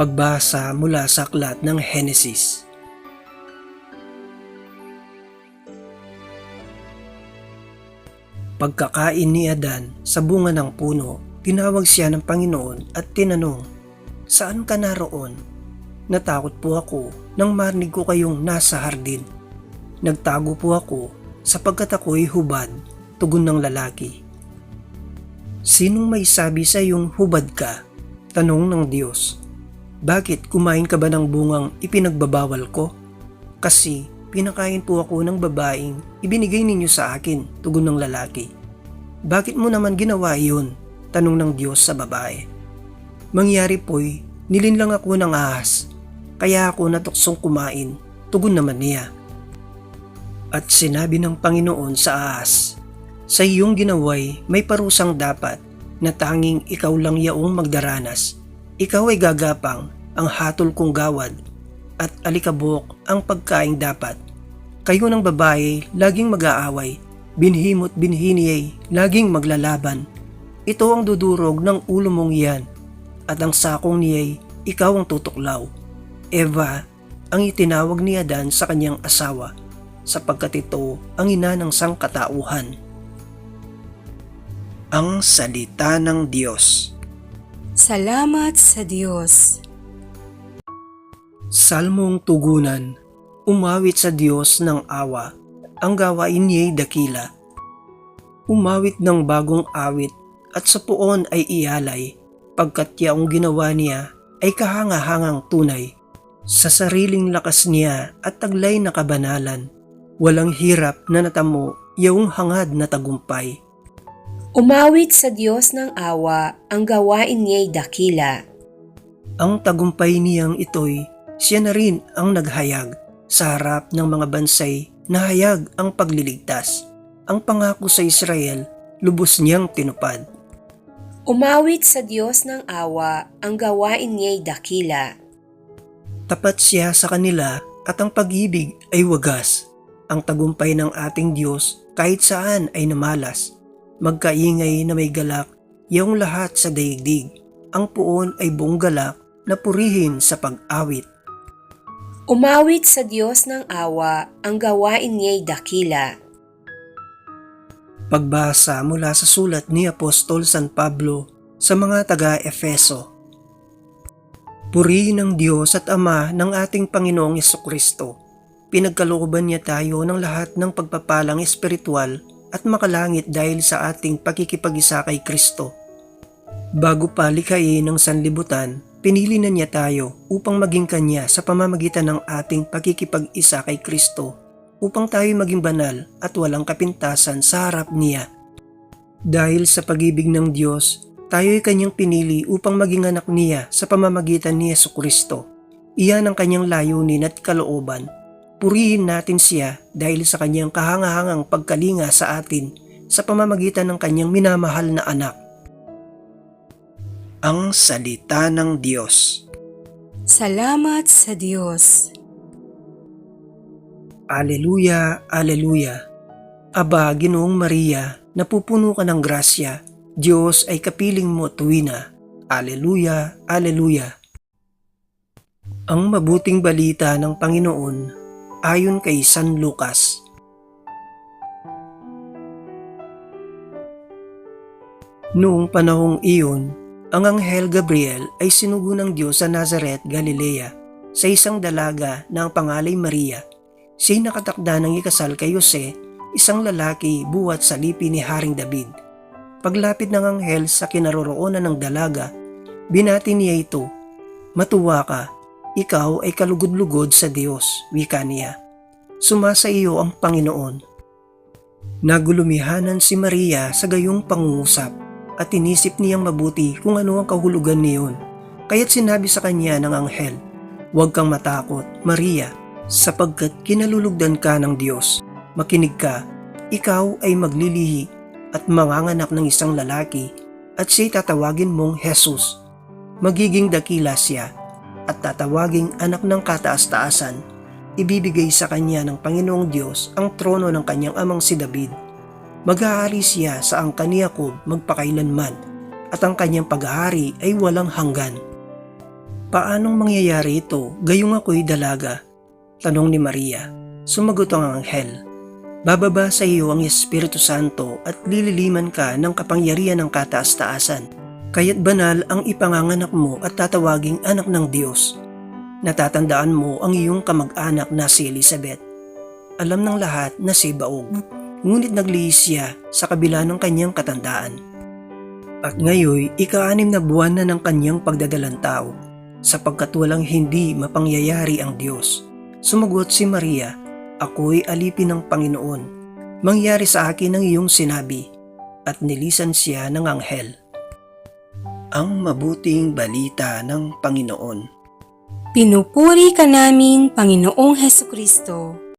Pagbasa mula sa aklat ng Henesis. Pagkakain ni Adan sa bunga ng puno, tinawag siya ng Panginoon at tinanong, Saan ka naroon? Natakot po ako nang marinig ko kayong nasa hardin. Nagtago po ako sapagkat ako'y hubad, tugon ng lalaki. Sinong may sabi sa iyong hubad ka? Tanong ng Diyos. Bakit kumain ka ba ng bungang ipinagbabawal ko? Kasi pinakain po ako ng babaeng ibinigay ninyo sa akin, tugon ng lalaki. Bakit mo naman ginawa iyon? Tanong ng Diyos sa babae. Mangyari po'y nilinlang ako ng ahas, kaya ako natuksong kumain, tugon naman niya. At sinabi ng Panginoon sa ahas, Sa iyong ginaway may parusang dapat na tanging ikaw lang yaong magdaranas. Ikaw ay gagapang ang hatol kong gawad at alikabok ang pagkaing dapat. Kayo ng babae laging mag-aaway, binhimot binhiniyay laging maglalaban. Ito ang dudurog ng ulo mong iyan at ang sakong niyay ikaw ang tutuklaw. Eva ang itinawag ni Adan sa kanyang asawa sapagkat ito ang ina ng sangkatauhan. Ang Salita ng Diyos Salamat sa Diyos. Salmong Tugunan Umawit sa Diyos ng awa, ang gawain niya'y dakila. Umawit ng bagong awit at sa puon ay ialay, pagkat yaong ginawa niya ay kahangahangang tunay. Sa sariling lakas niya at taglay na kabanalan, walang hirap na natamo yaong hangad na tagumpay. Umawit sa Diyos ng awa, ang gawain niya'y dakila. Ang tagumpay niyang ito'y siya na rin ang naghayag sa harap ng mga bansay na hayag ang pagliligtas. Ang pangako sa Israel, lubos niyang tinupad. Umawit sa Diyos ng awa, ang gawain niya'y dakila. Tapat siya sa kanila at ang pag-ibig ay wagas. Ang tagumpay ng ating Diyos kahit saan ay namalas. Magkaingay na may galak, yung lahat sa daigdig. Ang puon ay buong galak na purihin sa pag-awit. Umawit sa Diyos ng awa, ang gawain niya'y dakila. Pagbasa mula sa sulat ni Apostol San Pablo sa mga taga-Efeso. Purihin ng Diyos at Ama ng ating Panginoong Kristo. Pinagkalooban niya tayo ng lahat ng pagpapalang espiritual at makalangit dahil sa ating pakikipag-isa kay Kristo. Bago pa likhain ng sanlibutan, pinili na niya tayo upang maging Kanya sa pamamagitan ng ating pakikipag-isa kay Kristo upang tayo maging banal at walang kapintasan sa harap niya. Dahil sa pag-ibig ng Diyos, tayo ay kanyang pinili upang maging anak niya sa pamamagitan ni Yesu Kristo. Iyan ang kanyang layunin at kalooban. Purihin natin siya dahil sa kanyang kahangahangang pagkalinga sa atin sa pamamagitan ng kanyang minamahal na anak. Ang Salita ng Diyos Salamat sa Diyos. Aleluya, Aleluya. Aba, Ginoong Maria, napupuno ka ng grasya. Diyos ay kapiling mo tuwina. Aleluya, Aleluya. Ang mabuting balita ng Panginoon ayon kay San Lucas. Noong panahong iyon, ang Anghel Gabriel ay sinugo ng Diyos sa Nazareth, Galilea, sa isang dalaga na ang pangalay Maria siya'y nakatakda ng ikasal kay Jose, isang lalaki buwat sa lipi ni Haring David. Paglapit ng anghel sa kinaroroonan ng dalaga, binati niya ito, Matuwa ka, ikaw ay kalugod-lugod sa Diyos, wika niya. Sumasa iyo ang Panginoon. Nagulumihanan si Maria sa gayong pangungusap at inisip niyang mabuti kung ano ang kahulugan niyon. Kaya't sinabi sa kanya ng anghel, Huwag kang matakot, Maria, sapagkat kinalulugdan ka ng Diyos. Makinig ka, ikaw ay maglilihi at manganganak ng isang lalaki at siya'y tatawagin mong Jesus. Magiging dakila siya at tatawaging anak ng kataas-taasan. Ibibigay sa kanya ng Panginoong Diyos ang trono ng kanyang amang si David. Mag-aari siya sa angka ni Jacob magpakailanman at ang kanyang paghahari ay walang hanggan. Paanong mangyayari ito gayong ako'y dalaga? Tanong ni Maria. Sumagot ang anghel. Bababa sa iyo ang Espiritu Santo at lililiman ka ng kapangyarihan ng kataas-taasan. Kaya't banal ang ipanganganak mo at tatawaging anak ng Diyos. Natatandaan mo ang iyong kamag-anak na si Elizabeth. Alam ng lahat na si Baog, ngunit naglihis siya sa kabila ng kanyang katandaan. At ngayon, ika-anim na buwan na ng kanyang pagdadalang tao, sapagkat walang hindi mapangyayari ang Diyos. Sumagot si Maria, Ako'y alipin ng Panginoon. Mangyari sa akin ang iyong sinabi. At nilisan siya ng anghel. Ang mabuting balita ng Panginoon. Pinupuri ka namin, Panginoong Heso Kristo.